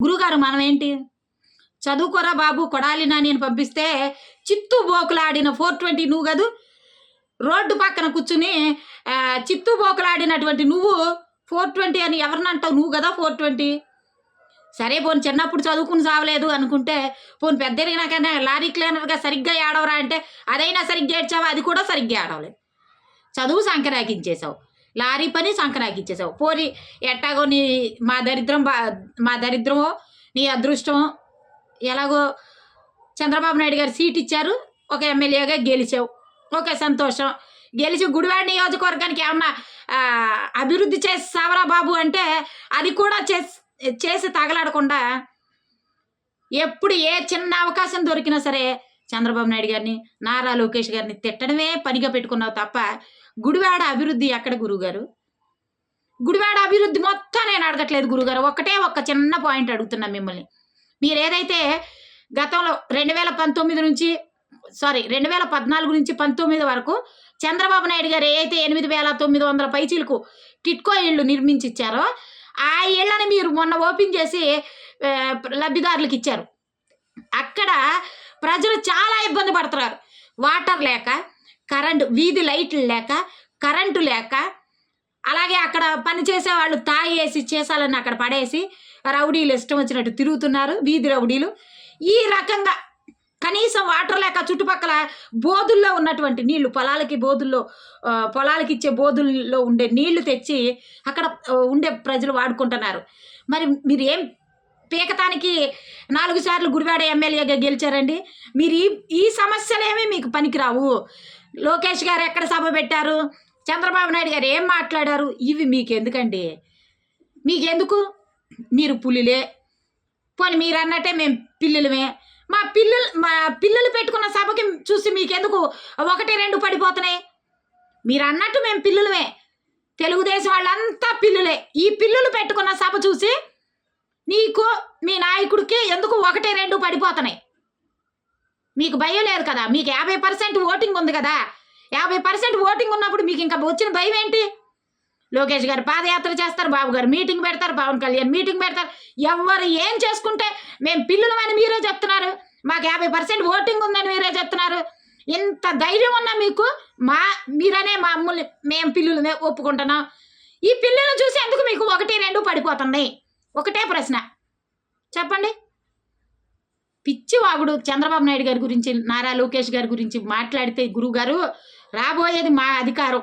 గురుగారు మనం ఏంటి చదువుకోరా బాబు కొడాలినా నేను పంపిస్తే చిత్తు బోకులాడిన ఫోర్ ట్వంటీ నువ్వు కదూ? రోడ్డు పక్కన కూర్చుని చిత్తు బోకులాడినటువంటి నువ్వు ఫోర్ ట్వంటీ అని ఎవరినంటావు నువ్వు కదా ఫోర్ ట్వంటీ? సరే పోను చిన్నప్పుడు చదువుకుని చావలేదు అనుకుంటే పోను పెద్ద ఎరిగినాకైనా లారీ క్లీనర్గా సరిగ్గా ఏడవరా అంటే అదైనా సరిగ్గా ఏడ్చావా? అది కూడా సరిగ్గా ఏడవలేదు. చదువు సంకరాకించేశావు. లారీ పని సంకరాకించేసావు పోరి ఎట్టాగో నీ మా దరిద్రం బా మా దరిద్రమో నీ అదృష్టమో ఎలాగో చంద్రబాబు నాయుడు గారు సీట్ ఇచ్చారు ఒక ఎమ్మెల్యేగా గెలిచావు. ఓకే సంతోషం. గెలిచి గుడివాడ నియోజకవర్గానికి ఏమన్నా అభివృద్ధి చేసి బాబు అంటే అది కూడా చేసి చేసి తగలాడకుండా ఎప్పుడు ఏ చిన్న అవకాశం దొరికినా సరే చంద్రబాబు నాయుడు గారిని నారా లోకేష్ గారిని తిట్టడమే పనిగా పెట్టుకున్నావు తప్ప గుడివాడ అభివృద్ధి ఎక్కడ గురుగారు గుడివాడ అభివృద్ధి మొత్తం నేను అడగట్లేదు గురుగారు ఒకటే ఒక్క చిన్న పాయింట్ అడుగుతున్నా మిమ్మల్ని. మీరు ఏదైతే గతంలో రెండు వేల పంతొమ్మిది నుంచి సారీ రెండు వేల పద్నాలుగు నుంచి పంతొమ్మిది వరకు చంద్రబాబు నాయుడు గారు ఏదైతే అయితే ఎనిమిది వేల తొమ్మిది వందల పైచీలకు టిట్కో ఇళ్ళు నిర్మించి ఇచ్చారో ఆ ఇళ్ళని మీరు మొన్న ఓపెన్ చేసి లబ్ధిదారులకు ఇచ్చారు. అక్కడ ప్రజలు చాలా ఇబ్బంది పడుతున్నారు. వాటర్ లేక కరెంటు వీధి లైట్లు లేక కరెంటు లేక అలాగే అక్కడ పనిచేసే వాళ్ళు తాగేసి చేసాలని అక్కడ పడేసి రౌడీలు ఇష్టం వచ్చినట్టు తిరుగుతున్నారు వీధి రౌడీలు. ఈ రకంగా కనీసం వాటర్ లేక చుట్టుపక్కల బోధుల్లో ఉన్నటువంటి నీళ్ళు పొలాలకి బోధుల్లో పొలాలకి ఇచ్చే బోధుల్లో ఉండే నీళ్ళు తెచ్చి అక్కడ ఉండే ప్రజలు వాడుకుంటున్నారు. మరి మీరు ఏం పీకటానికి నాలుగు సార్లు గుడివాడ ఎమ్మెల్యేగా గెలిచారండి. మీరు ఈ ఈ సమస్యలేమీ మీకు పనికిరావు. లోకేష్ గారు ఎక్కడ సభ పెట్టారు? చంద్రబాబు నాయుడు గారు ఏం మాట్లాడారు? ఇవి మీకు ఎందుకండి మీకెందుకు? మీరు పులిలే. పోనీ మీరు అన్నట్టే మేము పిల్లులమే. మా పిల్లలు మా పిల్లలు పెట్టుకున్న సభకి చూసి మీకెందుకు ఒకటి రెండు పడిపోతున్నాయి? మీరు అన్నట్టు మేము పిల్లులమే. తెలుగుదేశం వాళ్ళంతా పిల్లులే. ఈ పిల్లులు పెట్టుకున్న సభ చూసి నీకు మీ నాయకుడికి ఎందుకు ఒకటి రెండు పడిపోతున్నాయి? మీకు భయం లేదు కదా? మీకు యాభై పర్సెంట్ ఓటింగ్ ఉంది కదా? యాభై పర్సెంట్ ఓటింగ్ ఉన్నప్పుడు మీకు ఇంకా వచ్చిన భయం ఏంటి? లోకేష్ గారు పాదయాత్ర చేస్తారు బాబు గారు మీటింగ్ పెడతారు పవన్ కళ్యాణ్ మీటింగ్ పెడతారు. ఎవరు ఏం చేసుకుంటే మేము పిల్లలమని మీరే చెప్తున్నారు. మాకు యాభై పర్సెంట్ ఓటింగ్ ఉందని మీరే చెప్తున్నారు. ఇంత ధైర్యం ఉన్నా మీకు మా మీరనే మా అమ్ములు మేము పిల్లులనే ఒప్పుకుంటున్నాం. ఈ పిల్లలు చూసి ఎందుకు మీకు ఒకటి రెండు పడిపోతున్నాయి? ఒకటే ప్రశ్న. చెప్పండి. పిచ్చి వాగుడు చంద్రబాబు నాయుడు గారి గురించి నారా లోకేష్ గారి గురించి మాట్లాడితే గురుగారు రాబోయేది మా అధికారం.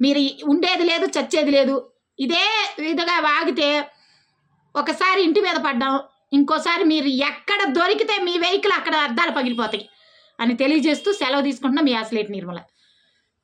మీరు ఉండేది లేదు చచ్చేది లేదు. ఇదే విధంగా వాగితే ఒకసారి ఇంటి మీద పడ్డాం ఇంకోసారి మీరు ఎక్కడ దొరికితే మీ వెహికల్ అక్కడ అద్దాలు పగిలిపోతాయి అని తెలియజేస్తూ సెలవు తీసుకుంటున్నా మీ అసలేటి నిర్మల.